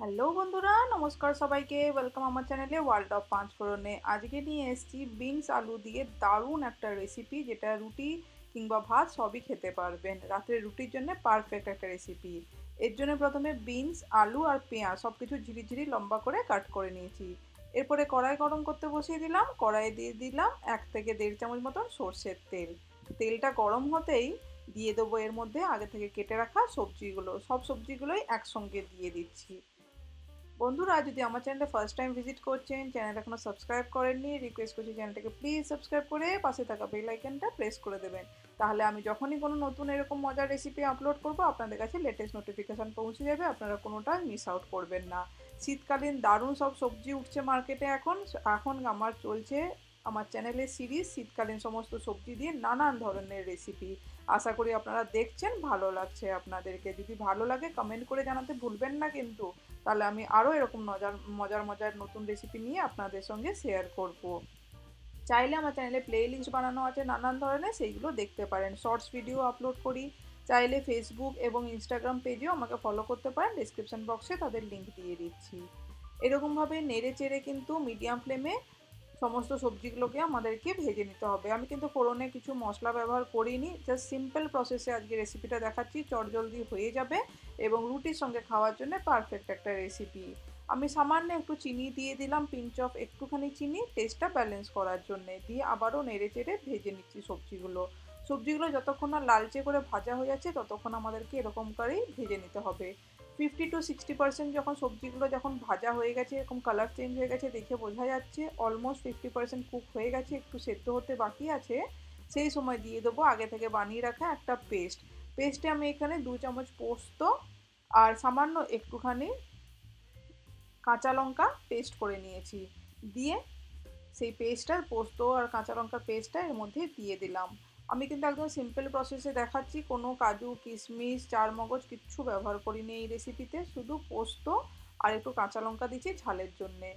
Hello বন্ধুরা, নমস্কার সবাইকে। ওয়েলকাম আমার চ্যানেলে ওয়ার্ল্ড অফ পাঁচ ফোড়নে আজকে নিয়ে এসেছি বিনস আলু দিয়ে দারুণ একটা রেসিপি যেটা রুটি কিংবা ভাত সবই খেতে পারবেন। রাত্রে রুটির জন্য পারফেক্ট একটা রেসিপি এর জন্য প্রথমে বিনস, আলু আর পেঁয়াজ সব কিছু ঝিরিঝিরি লম্বা করে কাট করে নিয়েছি। এরপরে কড়াই গরম করতে বসিয়ে দিলাম, কড়াইয়ে দিয়ে দিলাম এক থেকে দেড় চামচ মতন সর্ষের তেল। তেলটা গরম হতেই দিয়ে দেবো এর মধ্যে আগে থেকে কেটে রাখা সবজিগুলো। সব সবজিগুলোই একসঙ্গে দিয়ে দিচ্ছি। বন্ধুরা, যদি আমার চ্যানেলটা ফার্স্ট টাইম ভিজিট করছেন চ্যানেলটা এখনও সাবস্ক্রাইব করেননি রিকোয়েস্ট করছি চ্যানেলটাকে প্লিজ সাবস্ক্রাইব করে পাশে থাকা বেল আইকনটা প্রেস করে দেবেন। তাহলে আমি যখনই কোনো নতুন এরকম মজার রেসিপি আপলোড করব, আপনাদের কাছে লেটেস্ট নোটিফিকেশান পৌঁছে যাবে, আপনারা কোনোটা মিস আউট করবেন না। শীতকালীন দারুণ সব সবজি উঠছে মার্কেটে এখন। এখন আমার চলছে, আমার চ্যানেলের সিরিজ শীতকালীন সমস্ত সবজি দিয়ে নানান ধরনের রেসিপি আশা করি আপনারা দেখছেন, ভালো লাগছে আপনাদেরকে। যদি ভালো লাগে কমেন্ট করে জানাতে ভুলবেন না কিন্তু। তাহলে আমি আরও এরকম মজার মজার মজার নতুন রেসিপি নিয়ে আপনাদের সঙ্গে শেয়ার করব। চাইলে আমার চ্যানেলে প্লে লিস্ট বানানো আছে, নানান ধরনের, সেইগুলো দেখতে পারেন। শর্টস ভিডিও আপলোড করি। চাইলে ফেসবুক এবং ইনস্টাগ্রাম পেজেও আমাকে ফলো করতে পারেন। ডিসক্রিপশন বক্সে তাদের লিঙ্ক দিয়ে দিচ্ছি। এরকমভাবে নেড়ে চেড়ে কিন্তু মিডিয়াম ফ্লেমে সমস্ত সবজিগুলোকে আমাদেরকে ভেজে নিতে হবে। আমি কিন্তু ফোড়নে কিছু মশলা ব্যবহার করিনি জাস্ট সিম্পল প্রসেসে আজকে রেসিপিটা দেখাচ্ছি, চটজলদি হয়ে যাবে এবং রুটির সঙ্গে খাওয়ার জন্য পারফেক্ট একটা রেসিপি আমি সামান্য একটু চিনি দিয়ে দিলাম পিঞ্চ অফ একটুখানি চিনি টেস্টটা ব্যালেন্স করার জন্যে। দিয়ে আবারও নেড়ে চেড়ে ভেজে নিচ্ছি সবজিগুলো। সবজিগুলো যতক্ষণ না লালচে করে ভাজা হয়ে যাচ্ছে, ততক্ষণ আমাদেরকে এরকম করেই ভেজে নিতে হবে। ফিফটি টু সিক্সটি পার্সেন্ট যখন সবজিগুলো যখন ভাজা হয়ে গেছে, এরকম কালার চেঞ্জ হয়ে গেছে দেখে বোঝা যাচ্ছে অলমোস্ট ফিফটি পার্সেন্ট কুক হয়ে গেছে, একটু সেদ্ধ হতে বাকি আছে, সেই সময় দিয়ে দেবো, আগে থেকে বানিয়ে রাখা একটা পেস্ট পেস্টে আমি এখানে দু চামচ পোস্ত আর সামান্য একটুখানি কাঁচা লঙ্কা পেস্ট করে নিয়েছি। দিয়ে সেই পেস্টটা পোস্ত আর কাঁচা লঙ্কার পেস্টটা এর মধ্যে দিয়ে দিলাম। আমি কিন্তু একদম সিম্পল প্রসেসে দেখাচ্ছি। কোনো কাজু, কিশমিশ চার মগজ কিচ্ছু ব্যবহার করিনি এই রেসিপিতে শুধু পোস্ত আর একটু কাঁচা লঙ্কা দিচ্ছি ঝালের জন্যে।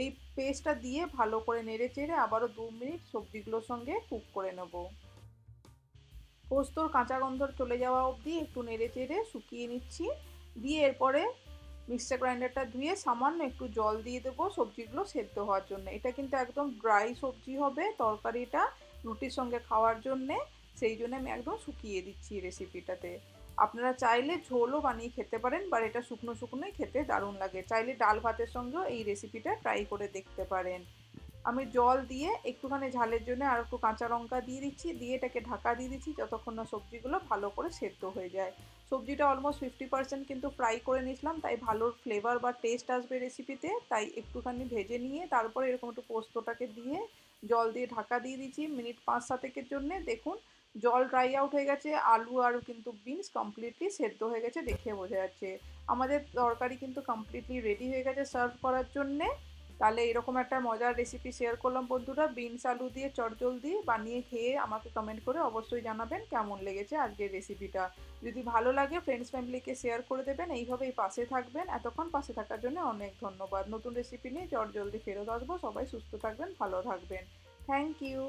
এই পেস্টটা দিয়ে ভালো করে নেড়ে চেড়ে আবারও দু মিনিট সবজিগুলোর সঙ্গে কুক করে নেব। পোস্তর কাঁচা গন্ধ চলে যাওয়া অবধি একটু নেড়ে চেড়ে শুকিয়ে নিচ্ছি। দিয়ে এরপরে মিক্সার গ্রাইন্ডারটা ধুয়ে সামান্য একটু জল দিয়ে দেবো সবজিগুলো সেদ্ধ হওয়ার জন্য। এটা কিন্তু একদম ড্রাই সবজি হবে, তরকারিটা রুটির সঙ্গে খাওয়ার জন্যে, সেই জন্য আমি একদম শুকিয়ে দিচ্ছি রেসিপিটাতে আপনারা চাইলে ঝোলও বানিয়ে খেতে পারেন বা এটা শুকনো শুকনোই খেতে দারুণ লাগে। চাইলে ডাল ভাতের সঙ্গেও এই রেসিপিটা ট্রাই করে দেখতে পারেন। আমি জল দিয়ে একটুখানি ঝালের জন্য আর একটু কাঁচা লঙ্কা দিয়ে দিচ্ছি, দিয়ে এটাকে ঢাকা দিয়ে দিচ্ছি যতক্ষণ না সবজিগুলো ভালো করে সেদ্ধ হয়ে যায়। সবজিটা অলমোস্ট ফিফটি পার্সেন্ট কিন্তু ফ্রাই করে নিয়েছিলাম, তাই ভালো ফ্লেভার বা টেস্ট আসবে রেসিপিতে তাই একটুখানি ভেজে নিয়ে তারপরে এরকম একটু পোস্তটাকে দিয়ে জল দিয়ে ঢাকা দিয়ে দিচ্ছি মিনিট পাঁচ সাতেকের জন্যে দেখুন, জল ড্রাই আউট হয়ে গেছে, আলু আর কিন্তু বিনস কমপ্লিটলি সেদ্ধ হয়ে গেছে দেখে বোঝা যাচ্ছে। আমাদের তরকারি কিন্তু কমপ্লিটলি রেডি হয়ে গেছে সার্ভ করার জন্যে। তাহলে এরকম একটা মজার রেসিপি শেয়ার করলাম বন্ধুরা। বিনস আলু দিয়ে, চটজল দিয়ে বানিয়ে খেয়ে আমাকে কমেন্ট করে অবশ্যই জানাবেন কেমন লেগেছে আজকের রেসিপিটা যদি ভালো লাগে ফ্রেন্ডস ফ্যামিলিকে শেয়ার করে দেবেন। এইভাবেই পাশে থাকবেন। এতক্ষণ পাশে থাকার জন্য অনেক ধন্যবাদ। নতুন রেসিপি নিয়ে চটজলদি ফেরত আসব। সবাই সুস্থ থাকবেন, ভালো থাকবেন। Thank you